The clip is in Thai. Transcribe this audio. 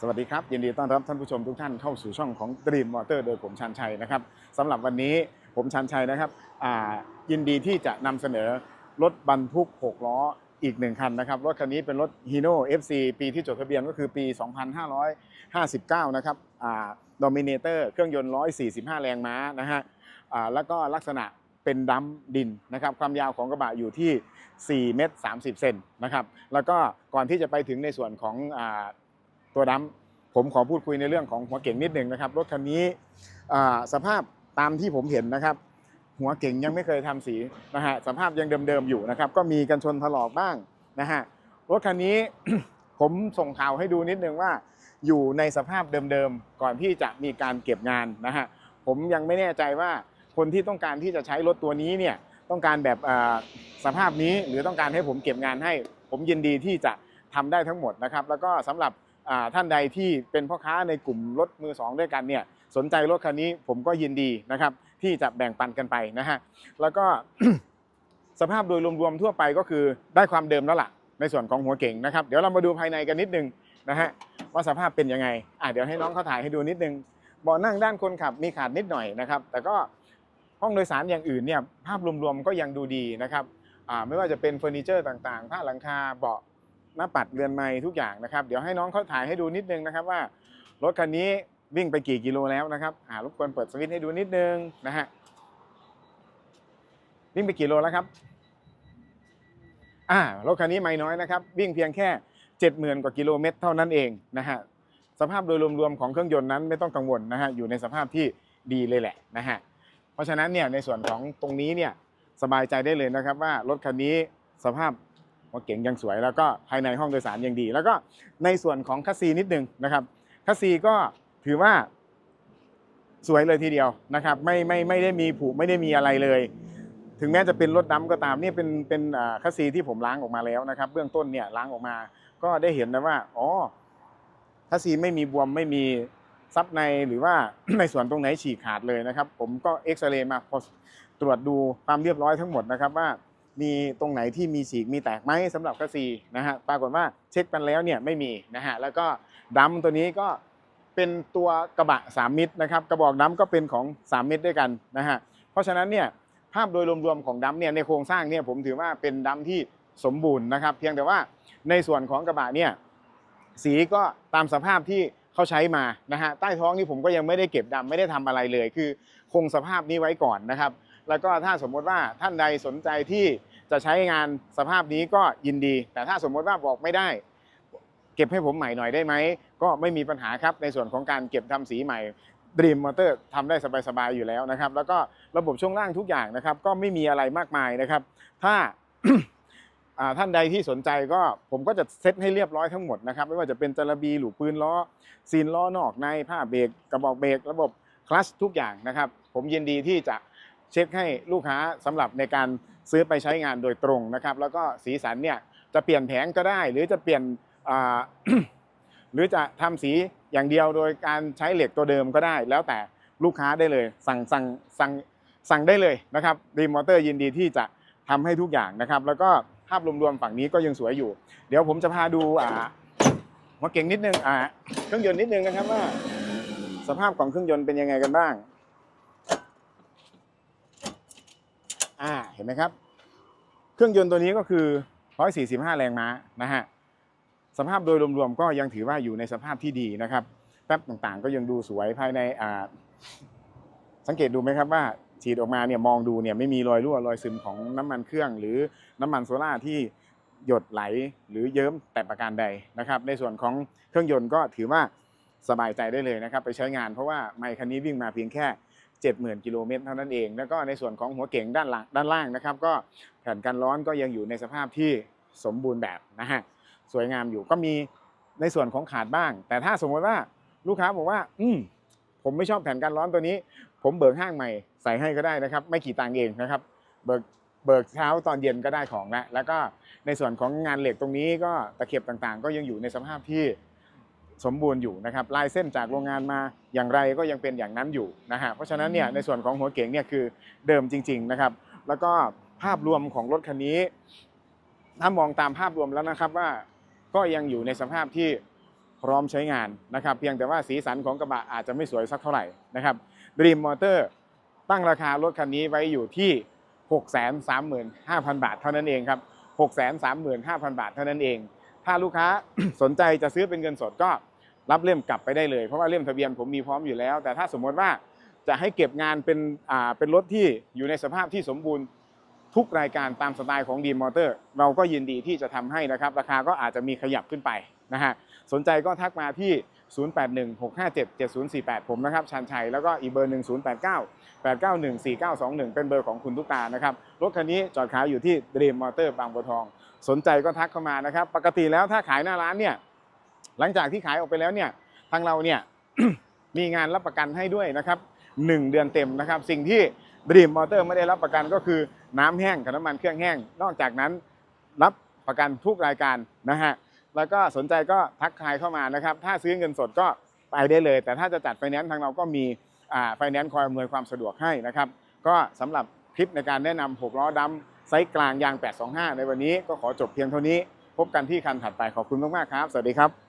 สวัสดีครับ ยินดีต้อนรับท่านผู้ชมทุกท่านเข้าสู่ช่องของ Dream Motor โดยผมชันชัยนะครับสำหรับวันนี้ผมชันชัยนะครับยินดีที่จะนำเสนอรถบรรทุก 6 ล้ออีกหนึ่งคันนะครับรถคันนี้เป็นรถ Hino FC ปีที่จดทะเบียนก็คือปี 2559 นะครับอ่า Dominator เครื่องยนต์ 145 แรงม้านะฮะแล้วก็ลักษณะเป็นดัมดินนะครับความยาวของกระบะอยู่ที่ 4 เมตร 30 เซนนะครับแล้วก็ก่อนที่จะไปถึงในส่วนของ ตัวดำผมขอพูดคุยในเรื่องของหัวเก่งนิดหนึ่งนะครับรถคันนี้สภาพตามที่ผมเห็นนะครับ หัวเก่งยังไม่เคยทำสีนะฮะสภาพยังเดิมๆอยู่นะครับ ก็มีกันชนถลอกบ้างนะฮะรถคันนี้ผมส่งข่าวให้ดูนิดนึงว่า อยู่ในสภาพเดิมๆก่อนที่จะมีการเก็บงานนะฮะผมยังไม่แน่ใจว่าคนที่ต้องการที่จะใช้รถตัวนี้เนี่ยต้องการแบบอ่าสภาพนี้หรือต้องการให้ผมเก็บงานให้ ผมยินดีที่จะทำได้ทั้งหมดนะครับ แล้วก็สำหรับ ท่านใดที่เป็นพ่อค้าในกลุ่มรถมือสองด้วยกันเนี่ยสนใจรถคันนี้ผมก็ยินดีนะครับ ที่จะแบ่งปันกันไปนะฮะแล้วก็สภาพโดยรวมๆทั่วไปก็คือได้ความเดิมแล้วล่ะ ในส่วนของหัวเก่งนะครับ เดี๋ยวเรามาดูภายในกันนิดนึงนะฮะว่าสภาพเป็นยังไงอะเดี๋ยวให้น้องเขาถ่ายให้ดูนิดนึงเบาะนั่งด้านคนขับมีขาดนิดหน่อยนะครับ แต่ก็ห้องโดยสารอย่างอื่นเนี่ยภาพรวมๆก็ยังดูดีนะครับอ่าไม่ว่าจะเป็นเฟอร์นิเจอร์ต่างๆ ผ้าหลังคาเบาะ หน้าปัดเรือนไม้ทุกอย่างนะครับ เดี๋ยวให้น้องเขาถ่ายให้ดูนิดนึงนะครับว่ารถคันนี้วิ่งไปกี่กิโลแล้วนะครับอ่ารบกวนเปิดสวิตช์ให้ดูนิดนึงนะฮะวิ่งไปกี่โลแล้วครับอ่ารถคันนี้ไม่น้อยนะครับ วิ่งเพียงแค่ 70,000 กว่ากิโลเมตรเท่านั้นเองนะฮะสภาพโดยรวมๆของเครื่องยนต์นั้นไม่ต้องกังวลนะฮะอยู่ในสภาพที่ดีเลยแหละนะฮะเพราะฉะนั้นเนี่ยในส่วนของตรงนี้เนี่ยสบายใจได้เลยนะครับว่ารถคันนี้สภาพ หัวเก๋งยังสวย แล้วก็ภายในห้องโดยสารยังดี แล้วก็ในส่วนของคัสซีนิดนึงนะครับคัสซีก็ถือว่าสวยเลยทีเดียวนะครับไม่ไม่ไม่ได้มีผุไม่ได้มีอะไรเลย ถึงแม้จะเป็นรถดำก็ตามนี่เป็นเป็นอ่าคัสซีที่ผมล้างออกมาแล้วนะครับ เบื้องต้นเนี่ยล้างออกมา ก็ได้เห็นนะว่าอ๋อคัสซีไม่มีบวมไม่มีซับในหรือว่าในส่วนตรงไหนฉีกขาดเลยนะครับ ผมก็เอ็กซเรย์มาพอตรวจดูความเรียบร้อยทั้งหมดนะครับว่า มีตรงไหนที่มีฉีกมีแตกไหมสำหรับคัสซีนะฮะปรากฏว่าเช็คกันแล้วเนี่ยไม่มีนะฮะแล้วก็ดัมตัวนี้ก็เป็นตัวกระบะ 3 มิตรนะครับกระบอกดัมก็เป็นของ 3 มิตรด้วยกันนะฮะเพราะฉะนั้นเนี่ยภาพโดยรวมๆของดัมเนี่ยในโครงสร้างเนี่ยผมถือว่าเป็นดัมที่สมบูรณ์นะครับ เพียงแต่ว่าในส่วนของกระบะเนี่ยสีก็ตามสภาพที่เขาใช้มานะฮะใต้ท้องนี่ผมก็ยังไม่ได้เก็บดำไม่ได้ทำอะไรเลย คือคงสภาพนี้ไว้ก่อนนะครับ แล้วก็ถ้าสมมติว่าท่านใดสนใจที่จะใช้งานสภาพนี้ก็ยินดี แต่ถ้าสมมติว่าบอกไม่ได้ เก็บให้ผมใหม่หน่อยได้ไหม ก็ไม่มีปัญหาครับในส่วนของการเก็บทำสีใหม่ Dream Motor ทำได้สบาย ๆ อยู่แล้วนะครับ แล้วก็ระบบช่วงล่างทุกอย่างนะครับ ก็ไม่มีอะไรมากมายนะครับ ถ้าอ่าท่านใดที่สนใจก็ผมก็จะเซตให้เรียบร้อยทั้งหมดนะครับ ไม่ว่าจะเป็นจระบีหลูกปืนล้อซีนล้อนอกในผ้าเบรกกระบอกเบรกระบบคลัชทุกอย่างนะครับ ผมยินดีที่จะ เช็คให้ลูกค้าสำหรับในการซื้อไปใช้งานโดยตรงนะครับ แล้วก็สีสันเนี่ยจะเปลี่ยนแผงก็ได้ หรือจะเปลี่ยนหรือจะทำสีอย่างเดียวโดยการใช้เหล็กตัวเดิมก็ได้ แล้วแต่ลูกค้าได้เลย สั่งสั่งสั่งสั่งได้เลยนะครับรีมอเตอร์ยินดีที่จะทำให้ทุกอย่างนะครับ แล้วก็ภาพรวมๆฝั่งนี้ก็ยังสวยอยู่ เดี๋ยวผมจะพาดูอ่าหัวเก่งนิดนึงอ่าเครื่องยนต์นิดนึงนะครับว่าสภาพของเครื่องยนต์เป็นยังไงกันบ้าง อ่าเห็นไหมครับ เครื่องยนต์ตัวนี้ก็คือ 145 แรงม้านะฮะสภาพโดยรวมๆก็ยังถือว่าอยู่ในสภาพที่ดีนะครับแป๊บต่างๆ ก็ยังดูสวยภายในอ่าสังเกตดูไหมครับว่าฉีดออกมาเนี่ยมองดูเนี่ยไม่มีรอยรั่วรอยซึมของน้ำมันเครื่อง หรือน้ำมันโซล่าที่หยดไหลหรือเยิ้มแต่ประการใดนะครับ ในส่วนของเครื่องยนต์ก็ถือว่าสบายใจได้เลยนะครับ ไปใช้งานเพราะว่าไมค์คันนี้วิ่งมาเพียงแค่ 70,000 กิโลเมตรเท่านั้นเอง แล้วก็ในส่วนของหัวเก๋งด้านหลังด้านล่างนะครับ ก็แผ่นกันร้อนก็ยังอยู่ในสภาพที่สมบูรณ์แบบนะฮะสวยงามอยู่ก็มีในส่วนของขาดบ้าง แต่ถ้าสมมติว่าลูกค้าบอกว่า อืมผมไม่ชอบแผ่นกันร้อนตัวนี้ ผมเบิกห้างใหม่ใส่ให้ก็ได้นะครับ ไม่กี่ตังค์เองนะครับ เบิกเบิกเช้าตอนเย็นก็ได้ของแล้วแล้วก็ในส่วนของงานเหล็กตรงนี้ก็ตะเข็บต่างๆ ก็ยังอยู่ในสภาพที่ สมบูรณ์อยู่นะครับลายเส้นจากโรงงานมาอย่างไรก็ยังเป็นอย่างนั้นอยู่นะฮะเพราะฉะนั้นเนี่ยในส่วนของหัวเก๋งเนี่ยคือเดิมจริงๆนะครับแล้วก็ภาพรวมของรถคันนี้ ถ้ามองตามภาพรวมแล้วนะครับว่าก็ยังอยู่ในสภาพที่พร้อมใช้งานนะครับ เพียงแต่ว่าสีสันของกระบะอาจจะไม่สวยสักเท่าไหร่นะครับ Dream Motor ตั้งราคารถคันนี้ไว้อยู่ที่ 635,000 บาทเท่านั้นเองครับ 635,000 บาทเท่านั้นเอง ถ้าลูกค้า สนใจจะซื้อเป็นเงินสดก็รับเล่มกลับไปได้เลย เพราะว่าเล่มทะเบียนผมมีพร้อมอยู่แล้ว แต่ถ้าสมมติว่าจะให้เก็บงานเป็นอ่าเป็นรถที่อยู่ในสภาพที่สมบูรณ์ทุกรายการตามสไตล์ของดีมอเตอร์ เราก็ยินดีที่จะทำให้นะครับ ราคาก็อาจจะมีขยับขึ้นไปนะฮะสนใจก็ทักมาที่ 0816577048 ผมนะครับชันชัย แล้วก็อีกเบอร์หนึ่ง089 8914921 เป็นเบอร์ของคุณตุ๊กตานะครับ รถคันนี้จอดขายอยู่ที่ Dream Motor บางบัวทอง สนใจก็ทักเข้ามานะครับ ปกติแล้วถ้าขายหน้าร้านเนี่ย หลังจากที่ขายออกไปแล้วเนี่ย ทางเราเนี่ยมีงานรับประกันให้ด้วยนะครับหนึ่งเดือนเต็มนะครับ สิ่งที่ Dream Motor ไม่ได้รับประกันก็คือน้ำแห้งกับน้ำมันเครื่องแห้ง นอกจากนั้นรับประกันทุกรายการนะฮะ แล้วก็สนใจก็ทักทายเข้ามานะครับ ถ้าซื้อเงินสดก็ไปได้เลย แต่ถ้าจะจัดไฟแนนซ์ทางเราก็มีไฟแนนซ์คอยอำนวยความสะดวกให้นะครับ ก็สำหรับคลิปในการแนะนำ6ล้อดำไซส์กลางยาง 825 ในวันนี้ก็ขอจบเพียงเท่านี้ พบกันที่คันถัดไปขอบคุณมากๆครับ สวัสดีครับ